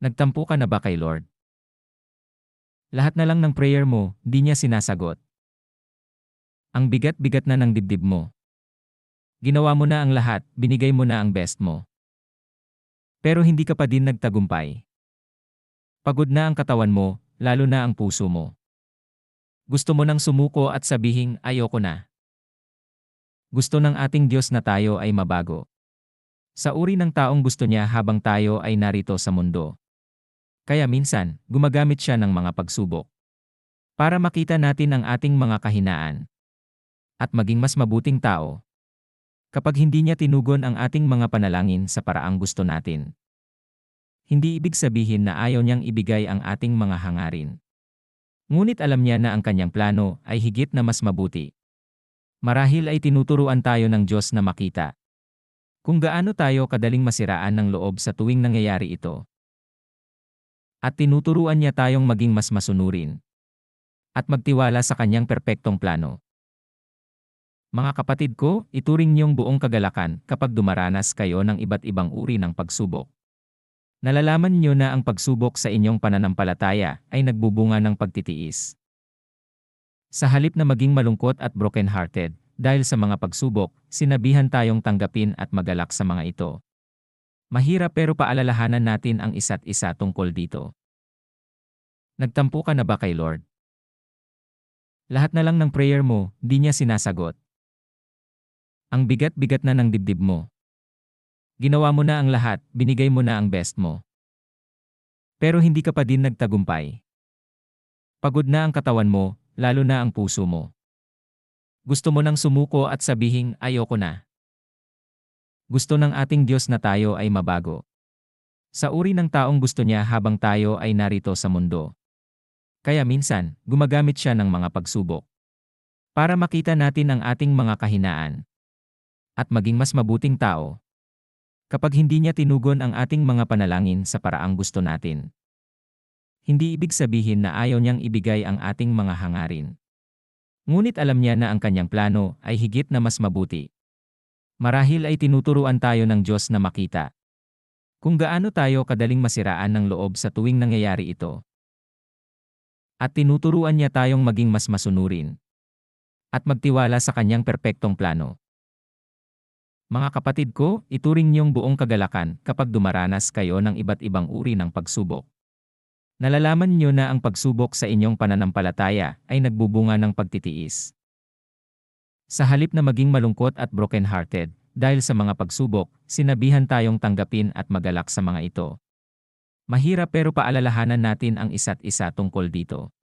Nagtampo ka na ba kay Lord? Lahat na lang ng prayer mo, di niya sinasagot. Ang bigat-bigat na ng dibdib mo. Ginawa mo na ang lahat, binigay mo na ang best mo. Pero hindi ka pa din nagtagumpay. Pagod na ang katawan mo, lalo na ang puso mo. Gusto mo nang sumuko at sabihing ayoko na. Gusto ng ating Diyos na tayo ay mabago. Sa uri ng taong gusto niya habang tayo ay narito sa mundo. Kaya minsan, gumagamit siya ng mga pagsubok. Para makita natin ang ating mga kahinaan. At maging mas mabuting tao. Kapag hindi niya tinugon ang ating mga panalangin sa paraang gusto natin. Hindi ibig sabihin na ayaw niyang ibigay ang ating mga hangarin. Ngunit alam niya na ang kanyang plano ay higit na mas mabuti. Marahil ay tinuturuan tayo ng Diyos na makita. Kung gaano tayo kadaling masiraan ng loob sa tuwing nangyayari ito. At tinuturuan niya tayong maging mas masunurin. At magtiwala sa kanyang perpektong plano. Mga kapatid ko, ituring niyong buong kagalakan kapag dumaranas kayo ng iba't ibang uri ng pagsubok. Nalalaman niyo na ang pagsubok sa inyong pananampalataya ay nagbubunga ng pagtitiis. Sa halip na maging malungkot at broken-hearted, dahil sa mga pagsubok, sinabihan tayong tanggapin at magalak sa mga ito. Mahirap pero paalalahanan natin ang isa't isa tungkol dito. Nagtampo ka na ba kay Lord? Lahat na lang ng prayer mo, di niya sinasagot. Ang bigat-bigat na ng dibdib mo. Ginawa mo na ang lahat, binigay mo na ang best mo. Pero hindi ka pa din nagtagumpay. Pagod na ang katawan mo, lalo na ang puso mo. Gusto mo nang sumuko at sabihing ayoko na. Gusto ng ating Diyos na tayo ay mabago. Sa uri ng taong gusto niya habang tayo ay narito sa mundo. Kaya minsan, gumagamit siya ng mga pagsubok. Para makita natin ang ating mga kahinaan. At maging mas mabuting tao. Kapag hindi niya tinugon ang ating mga panalangin sa paraang gusto natin. Hindi ibig sabihin na ayaw niyang ibigay ang ating mga hangarin. Ngunit alam niya na ang kanyang plano ay higit na mas mabuti. Marahil ay tinuturuan tayo ng Diyos na makita. Kung gaano tayo kadaling masiraan ng loob sa tuwing nangyayari ito. At tinuturuan niya tayong maging mas masunurin. At magtiwala sa kanyang perpektong plano. Mga kapatid ko, ituring niyong buong kagalakan kapag dumaranas kayo ng iba't ibang uri ng pagsubok. Nalalaman niyo na ang pagsubok sa inyong pananampalataya ay nagbubunga ng pagtitiis. Sa halip na maging malungkot at broken-hearted, dahil sa mga pagsubok, sinabihan tayong tanggapin at magalak sa mga ito. Mahirap pero paalalahanan natin ang isa't isa tungkol dito.